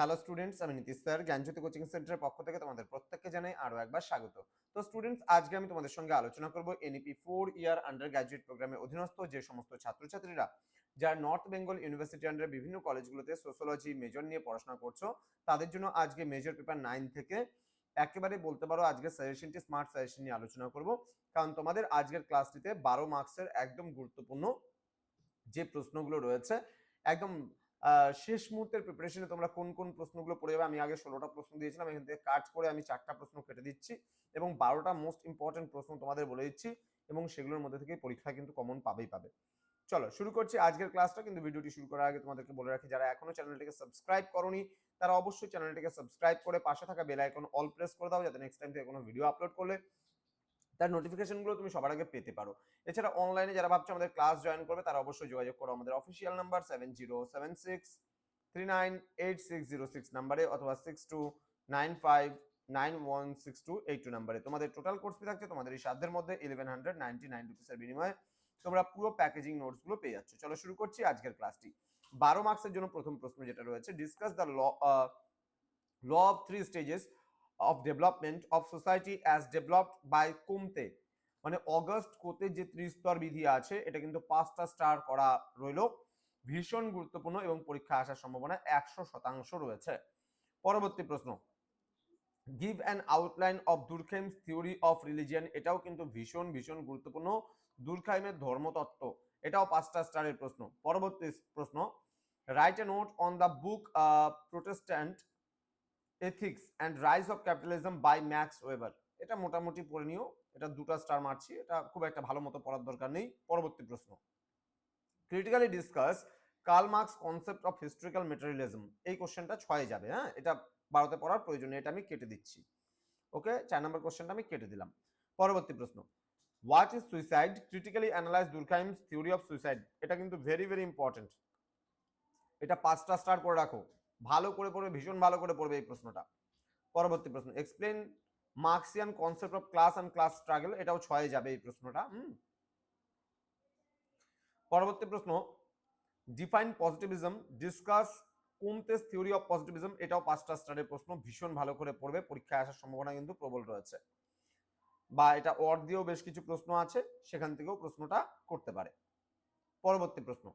Hello students আমি Nitish sir, জ্ঞানজ্যোতি coaching সেন্টারের পক্ষ থেকে তোমাদের প্রত্যেককে জানাই আরও একবার স্বাগত। তো স্টুডেন্টস আজকে আমি তোমাদের সঙ্গে আলোচনা করব NEP four year undergraduate প্রোগ্রামের অধীনস্থ যে সমস্ত ছাত্রছাত্রীরা যারা নর্থ বেঙ্গল ইউনিভার্সিটি আন্ডার বিভিন্ন কলেজগুলোতে সোশ্যোলজি মেজর নিয়ে পড়াশোনা করছ, তাদের জন্য আজকে মেজর পেপার নাইন থেকে একেবারে বলতে পারো আজকে সাজেশনটি স্মার্ট সাজেশন নিয়ে আলোচনা করব। কারণ তোমাদের আজকের ক্লাসটিতে বারো মার্কসের একদম গুরুত্বপূর্ণ যে প্রশ্নগুলো রয়েছে, একদম শেষ মুহূর্তের প্রিপারেশনে তোমরা কোন কোন প্রশ্নগুলো পড়ে যাবে? আমি আগে ষোলোটা প্রশ্ন দিয়েছিলাম, এখান থেকে কাট করে আমি চারটা প্রশ্ন কেটে দিচ্ছি এবং বারোটা মোস্ট ইম্পর্টেন্ট প্রশ্ন তোমাদের বলে দিচ্ছি এবং সেগুলোর মধ্যে থেকে পরীক্ষা কিন্তু কমন পাবেই পাবে। চলো, শুরু করছি আজকের ক্লাসটা কিন্তু ভিডিওটি শুরু করার আগে তোমাদেরকে বলে রাখি, যারা এখনও চ্যানেলটিকে সাবস্ক্রাইব করনি, তারা অবশ্যই চ্যানেলটিকে সাবস্ক্রাইব করে পাশে থাকা বেল আইকন অল প্রেস করে দাও, যাতে নেক্সট টাইম থেকে কোনো ভিডিও আপলোড করলে তার নোটিফিকেশনগুলো তুমি সবার আগে পেতে পারো। এছাড়া অনলাইনে যারা ভাবছ আমাদের ক্লাস জয়েন করবে, তারা অবশ্যই যোগাযোগ করো আমাদের official number seven zero seven six three nine eight six zero six নাম্বারে অথবা six two nine five nine one six two eight two নাম্বারে তোমাদের টোটাল কোর্স ফি থাকছে তোমাদের এই সাধ্যের মধ্যে ইলেভেন হান্ড্রেড নাইনটি নাইন রুপিসের বিনিময়ে তোমরা পুরো প্যাকেজিং নোটসগুলো পেয়ে যাচ্ছ। চলো শুরু করছি আজকের ক্লাসটি বারো মার্কসের জন্য প্রথম প্রশ্ন যেটা রয়েছে discuss the law law of three stages of development of society as developed by Comte মানে অগস্ট কোতে যে ত্রিস্তর বিধি আছে, এটা কিন্তু পাঁচটা স্টার করা রইল। ভীষণ গুরুত্বপূর্ণ এবং পরীক্ষা আসার সম্ভাবনা একশো শতাংশ রয়েছে। পরবর্তী প্রশ্ন। Give an outline of Durkheim's theory of religion এটাও কিন্তু ভীষণ ভীষণ গুরুত্বপূর্ণ। দুর্খাইমের ধর্মতত্ত্ব। এটাও পাঁচটা স্টারের প্রশ্ন। পরবর্তী প্রশ্ন। Write a note on the book Protestant ethics and rise of capitalism by Max Weber এটা মোটামুটি পড়ে নিও। এটা দুটো স্টার মারছি। এটা খুব একটা ভালো মতো পড়ার দরকার নেই। পরবর্তী প্রশ্ন। Critically discuss Karl Marx concept of historical materialism এই কোশ্চেনটা ছয়ে যাবে হ্যাঁ? এটা বারোতে পড়ার প্রয়োজন এটা আমি কেটে দিচ্ছি। ওকে চার নম্বর কোশ্চেনটা আমি কেটে দিলাম। পরবর্তী প্রশ্ন। What is suicide critically analyze Durkheim's theory of suicide এটা কিন্তু ভেরি ভেরি ইম্পর্টেন্ট এটা পাঁচটা স্টার করে রাখো। ভালো করে পড়বে, ভীষণ ভালো করে পড়বে এই প্রশ্নটা। পরবর্তী প্রশ্ন explain Marxian concept of class and class struggle এটাও ছয়ে যাবে এই প্রশ্নটা, হুম। পরবর্তী প্রশ্ন define positivism discuss Comte's theory of positivism এটাও পাঁচটা স্টারের প্রশ্ন, ভীষণ ভালো করে পড়বে, পরীক্ষায় আসার সম্ভাবনা কিন্তু প্রবল রয়েছে। বা এটা অর দিয়েও বেশ কিছু প্রশ্ন আছে, সেখান থেকেও প্রশ্নটা করতে পারে। পরবর্তী প্রশ্ন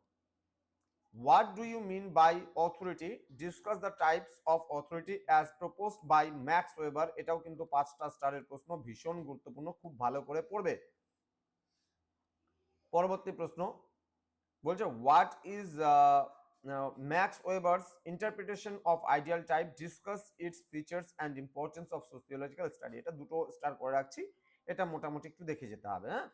what do you mean by authority discuss the types of authority as proposed by Max Weber এটাও কিন্তু পাঁচটা স্টারের প্রশ্ন, ভীষণ গুরুত্বপূর্ণ, খুব ভালো করে পড়বে। পরবর্তী প্রশ্ন, বলছে what is Max Weber's interpretation of ideal type discuss its features and importance of sociological study এটা দুটো স্টার করে রাখছি, এটা মোটামুটি একটু দেখে যেতে হবে হ্যাঁ?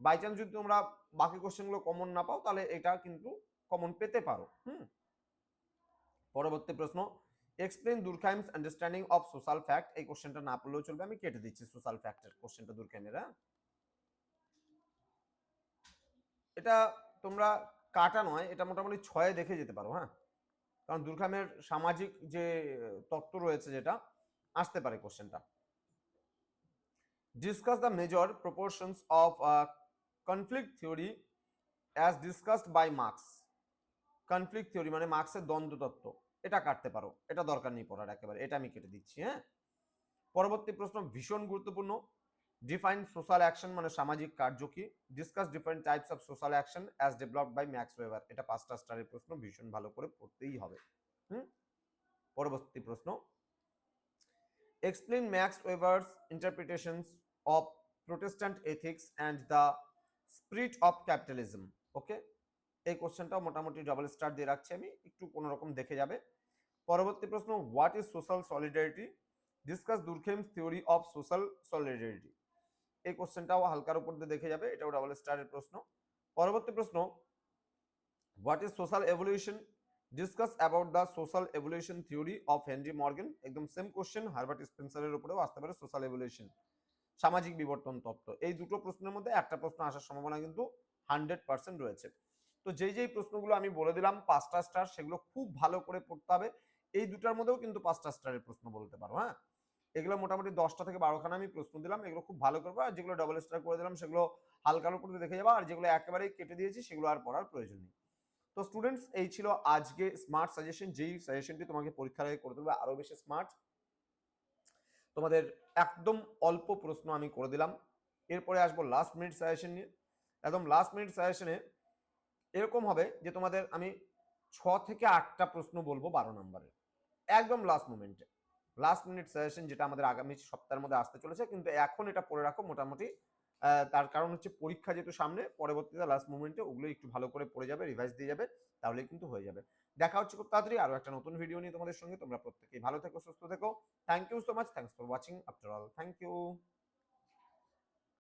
বাই চান্স যদি তোমরা বাকি কোশ্চেনগুলো কমন না পাও, তাহলে এটা কিন্তু কমন পেতে পারো, হুম? পরবর্তী প্রশ্ন explain Durkheim's understanding of social fact এই কোশ্চেনটা না পড়লেও চলবে, আমি কেটে দিচ্ছি সোশ্যাল ফ্যাক্টের কোশ্চেনটা দুর্খাইমের এটা তোমরা কাটা নয়, এটা মোটামুটি ছয়ে দেখে যেতে পারো হ্যাঁ? কারণ দুর্খামের সামাজিক যে তত্ত্ব রয়েছে যেটা, আসতে পারে কোশ্চেনটা discuss the major proportions of conflict theory as discussed by Marx conflict theory মানে মার্কসের দ্বন্দ্ব তত্ত্ব এটা কাটতে পারো। এটা দরকার নেই পড়ার একেবারে। এটা আমি কেটে দিচ্ছি হ্যাঁ? পরবর্তী প্রশ্ন, ভীষণ গুরুত্বপূর্ণ। ডিফাইন সোশ্যাল অ্যাকশন মানে সামাজিক কার্য কি? Discuss different types of social action as developed by Max Weber এটা পাঁচটা স্টারের প্রশ্ন, ভীষণ ভালো করে পড়তেই হবে। হুম? পরবর্তী প্রশ্ন। Explain Max Weber's interpretations of Protestant ethics and the spirit of capitalism okay এই কোশ্চেনটাও মোটামুটি ডাবল স্টার দিয়ে রাখছি আমি, একটু কোনো রকম দেখে যাবে। পরবর্তী প্রশ্ন what is social solidarity discuss Durkheim's theory of social solidarity এই কোশ্চেনটাও হালকার উপর দিয়ে দেখে যাবে, এটাও ডাবল স্টারের প্রশ্ন। পরবর্তী প্রশ্ন what is social evolution discuss about the social evolution theory of Henry Morgan একদম সেম কোশ্চেন হারবার্ট স্পেন্সারের উপরেও আসতে পারে সোশ্যাল এভলিউশন সামাজিক বিবর্তন তত্ত্ব। এই দুটো প্রশ্নের মধ্যে একটা প্রশ্ন আসার সম্ভাবনা কিন্তু হান্ড্রেড পার্সেন্ট রয়েছে। তো যেই যেই প্রশ্নগুলো আমি বলে দিলাম, পাঁচটা স্টার সেগুলো খুব ভালো করে পড়তে হবে। এই দুটার মধ্যেও কিন্তু পাঁচটা স্টারের প্রশ্ন বলতে পারো হ্যাঁ? এগুলো মোটামুটি দশটা থেকে বারোখানা আমি প্রশ্ন দিলাম, এগুলো খুব ভালো করবে আর যেগুলো ডাবল স্টার করে দিলাম সেগুলো হালকার উপর দেখে যাবা, আর যেগুলো একেবারেই কেটে দিয়েছি সেগুলো আর পড়ার প্রয়োজন নেই। তো স্টুডেন্টস এই ছিল আজকে স্মার্ট সাজেশন যেই সাজেশনটি তোমাকে পরীক্ষার আগে করে দেবে আরও বেশি স্মার্ট তোমাদের একদম অল্প প্রশ্ন আমি করে দিলাম। এরপরে আসব লাস্ট মিনিট সাজেশন নিয়ে। একদম লাস্ট মিনিট সাজেশনে এরকম হবে যে তোমাদের আমি ছ থেকে আটটা প্রশ্ন বলব বারো নম্বরের একদম লাস্ট মোমেন্টে লাস্ট মিনিট সাজেশন যেটা আমাদের আগামী সপ্তাহের মধ্যে আসতে চলেছে, কিন্তু এখন এটা পড়ে রাখো মোটামুটি। তার কারণ হচ্ছে পরীক্ষা যেহেতু সামনে, পরবর্তীতে লাস্ট মোমেন্টে ওগুলো একটু ভালো করে পড়ে যাবে রিভাইজ দিয়ে যাবে, তাহলেই কিন্তু হয়ে যাবে। দেখা হচ্ছে খুব তাড়াতাড়ি আরও একটা নতুন ভিডিও নিয়ে তোমাদের সঙ্গে। তোমরা প্রত্যেকেই ভালো থেকো, সুস্থ থেকো। Thank you so much thanks for watching after all thank you